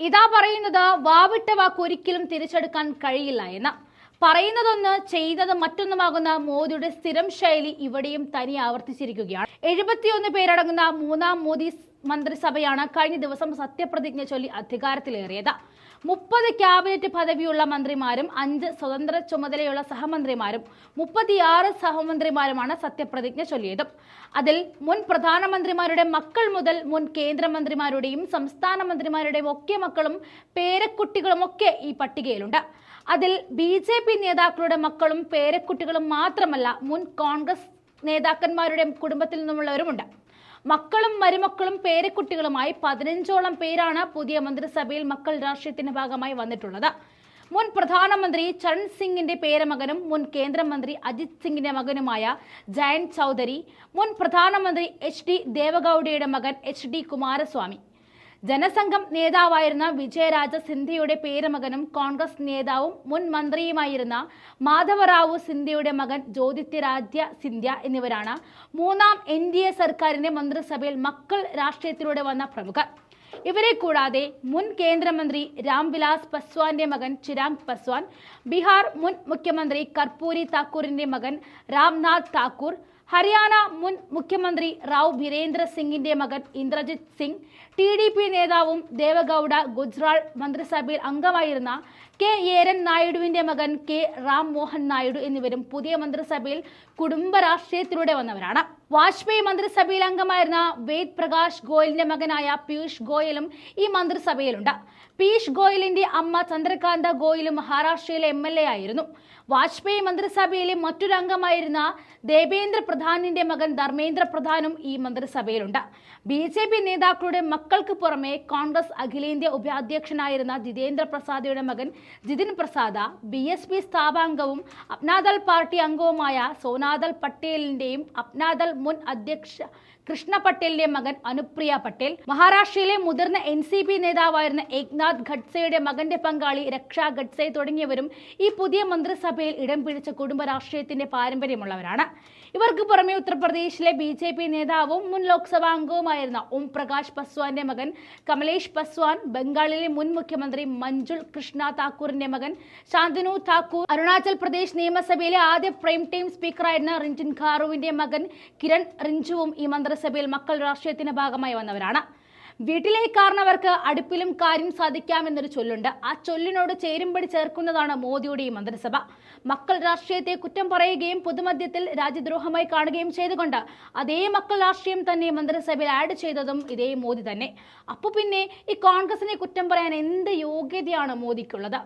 ഇതാ പറയുന്നത് വാവിട്ട വാക്ക് ഒരിക്കലും തിരിച്ചെടുക്കാൻ കഴിയില്ല എന്ന്. പറയുന്നതൊന്ന് ചെയ്തത് മറ്റൊന്നുമാകുന്ന മോദിയുടെ സ്ഥിരം ശൈലി ഇവിടെയും തനി ആവർത്തിച്ചിരിക്കുകയാണ്. എഴുപത്തിയൊന്ന് പേരടങ്ങുന്ന മൂന്നാം മോദി മന്ത്രിസഭയാണ് കഴിഞ്ഞ ദിവസം സത്യപ്രതിജ്ഞ ചൊല്ലി അധികാരത്തിലേറിയത്. മുപ്പത് ക്യാബിനറ്റ് പദവിയുള്ള മന്ത്രിമാരും അഞ്ച് സ്വതന്ത്ര ചുമതലയുള്ള സഹമന്ത്രിമാരും മുപ്പത്തിയാറ് സഹമന്ത്രിമാരുമാണ് സത്യപ്രതിജ്ഞ ചൊല്ലിയത്. അതിൽ മുൻ പ്രധാനമന്ത്രിമാരുടെ മക്കൾ മുതൽ മുൻ കേന്ദ്രമന്ത്രിമാരുടെയും സംസ്ഥാന മന്ത്രിമാരുടെയും ഒക്കെ മക്കളും പേരക്കുട്ടികളും ഒക്കെ ഈ പട്ടികയിലുണ്ട്. അതിൽ ബി ജെ പി നേതാക്കളുടെ മക്കളും പേരക്കുട്ടികളും മാത്രമല്ല മുൻ കോൺഗ്രസ് നേതാക്കന്മാരുടെ കുടുംബത്തിൽ നിന്നുമുള്ളവരുമുണ്ട്. മക്കളും മരുമക്കളും പേരക്കുട്ടികളുമായി പതിനഞ്ചോളം പേരാണ് പുതിയ മന്ത്രിസഭയിൽ മക്കൾ രാഷ്ട്രീയത്തിന്റെ ഭാഗമായി വന്നിട്ടുള്ളത്. മുൻ പ്രധാനമന്ത്രി ചരൺ സിംഗിന്റെ പേരമകനും മുൻ കേന്ദ്രമന്ത്രി അജിത് സിംഗിന്റെ മകനുമായ ജയന്ത് ചൗധരി മുൻ പ്രധാനമന്ത്രി എച്ച് ഡി ദേവഗൌഡയുടെ മകൻ എച്ച് ഡി കുമാരസ്വാമി. ജനസംഘം നേതാവായിരുന്ന വിജയരാജ സിന്ധ്യയുടെ പേരമകനും കോൺഗ്രസ് നേതാവും മുൻ മന്ത്രിയുമായിരുന്ന മാധവറാവു സിന്ധ്യയുടെ മകൻ ജ്യോതിത്യരാജ്യ സിന്ധ്യ എന്നിവരാണ് മൂന്നാം എൻ ഡി എ സർക്കാരിന്റെ മന്ത്രിസഭയിൽ മക്കൾ രാഷ്ട്രീയത്തിലൂടെ വന്ന പ്രമുഖർ. ഇവരെ കൂടാതെ മുൻ കേന്ദ്രമന്ത്രി രാംവിലാസ് പസ്വാന്റെ മകൻ ചിരാഗ് പസ്വാൻ ബീഹാർ മുൻ മുഖ്യമന്ത്രി കർപ്പൂരി താക്കൂറിന്റെ മകൻ രാംനാഥ് താക്കൂർ ഹരിയാന മുൻ മുഖ്യമന്ത്രി റാവ് ബിരേന്ദ്ര സിംഗിന്റെ മകൻ Inderjit Singh T D P നേതാവും ദേവഗൌഡ ഗുജ്റാൾ മന്ത്രിസഭയിൽ അംഗമായിരുന്ന കെ ഏരൻ നായിഡുവിന്റെ മകൻ കെ റാം മോഹൻ നായിഡു എന്നിവരും പുതിയ മന്ത്രിസഭയിൽ കുടുംബ രാഷ്ട്രീയത്തിലൂടെ വന്നവരാണ്. വാജ്പേയി മന്ത്രിസഭയിൽ അംഗമായിരുന്ന വേദ് പ്രകാശ് ഗോയലിന്റെ മകനായ പീയൂഷ് ഗോയലും ഈ മന്ത്രിസഭയിലുണ്ട്. പീയൂഷ് ഗോയലിന്റെ അമ്മ ചന്ദ്രകാന്ത ഗോയലും മഹാരാഷ്ട്രയിലെ എം എൽ എ ആയിരുന്നു. വാജ്പേയി മന്ത്രിസഭയിലെ മറ്റൊരു അംഗമായിരുന്ന ദേവേന്ദ്ര പ്രധാനിന്റെ മകൻ ധർമ്മേന്ദ്ര പ്രധാനും ഈ മന്ത്രിസഭയിലുണ്ട്. ബി ജെ പി നേതാക്കളുടെ മക്കൾക്ക് പുറമെ കോൺഗ്രസ് അഖിലേന്ത്യാ ഉപാധ്യക്ഷനായിരുന്ന ജിതേന്ദ്ര പ്രസാദയുടെ മകൻ Jitin Prasada B S P സ്ഥാപാംഗവും Apna Dal party അംഗവുമായ സോനാദൾ പട്ടേലിന്റെയും അപ്നാദൾ മുൻ അധ്യക്ഷ കൃഷ്ണ പട്ടേലിന്റെ മകൻ അനുപ്രിയ പട്ടേൽ. മഹാരാഷ്ട്രയിലെ മുതിർന്ന എൻ സി പി നേതാവായിരുന്ന ഏക്നാഥ് ഖഡ്സെയുടെ മകന്റെ പങ്കാളി രക്ഷാ ഖഡ്സെ തുടങ്ങിയവരും ഈ പുതിയ മന്ത്രിസഭയിൽ ഇടം പിടിച്ച കുടുംബ രാഷ്ട്രീയത്തിന്റെ പാരമ്പര്യമുള്ളവരാണ്. ഇവർക്ക് പുറമെ ഉത്തർപ്രദേശിലെ ബി ജെ പി നേതാവും മുൻ ലോക്സഭാ അംഗവുമായിരുന്ന ഓം പ്രകാശ് പസ്വാന്റെ മകൻ കമലേഷ് പസ്വാൻ ബംഗാളിലെ മുൻ മുഖ്യമന്ത്രി മഞ്ജുൾ കൃഷ്ണ താക്കൂറിന്റെ മകൻ ശാന്തനു താക്കൂർ അരുണാചൽ പ്രദേശ് നിയമസഭയിലെ ആദ്യ പ്രൈം ടൈം സ്പീക്കറായിരുന്ന റിൻജിൻ ഖാറുവിന്റെ മകൻ കിരൺ റിഞ്ചുവും ഈ മന്ത്രിസഭയിൽ മക്കൾ രാഷ്ട്രീയത്തിന്റെ ഭാഗമായി വന്നവരാണ്. വീട്ടിലേക്കാർന്നവർക്ക് അടുപ്പിലും കാര്യം സാധിക്കാമെന്നൊരു ചൊല്ലുണ്ട്. ആ ചൊല്ലിനോട് ചേരുംപടി ചേർക്കുന്നതാണ് മോദിയുടെ ഈ മന്ത്രിസഭ. മക്കൾ രാഷ്ട്രീയത്തെ കുറ്റം പറയുകയും പൊതുമധ്യത്തിൽ രാജ്യദ്രോഹമായി കാണുകയും ചെയ്തുകൊണ്ട് അതേ മക്കൾ രാഷ്ട്രീയം തന്നെ മന്ത്രിസഭയിൽ ആഡ് ചെയ്തതും ഇതേ മോദി തന്നെ. അപ്പോൾ പിന്നെ ഈ കോൺഗ്രസിനെ കുറ്റം പറയാൻ എന്ത് യോഗ്യതയാണ് മോദിക്കുള്ളത്?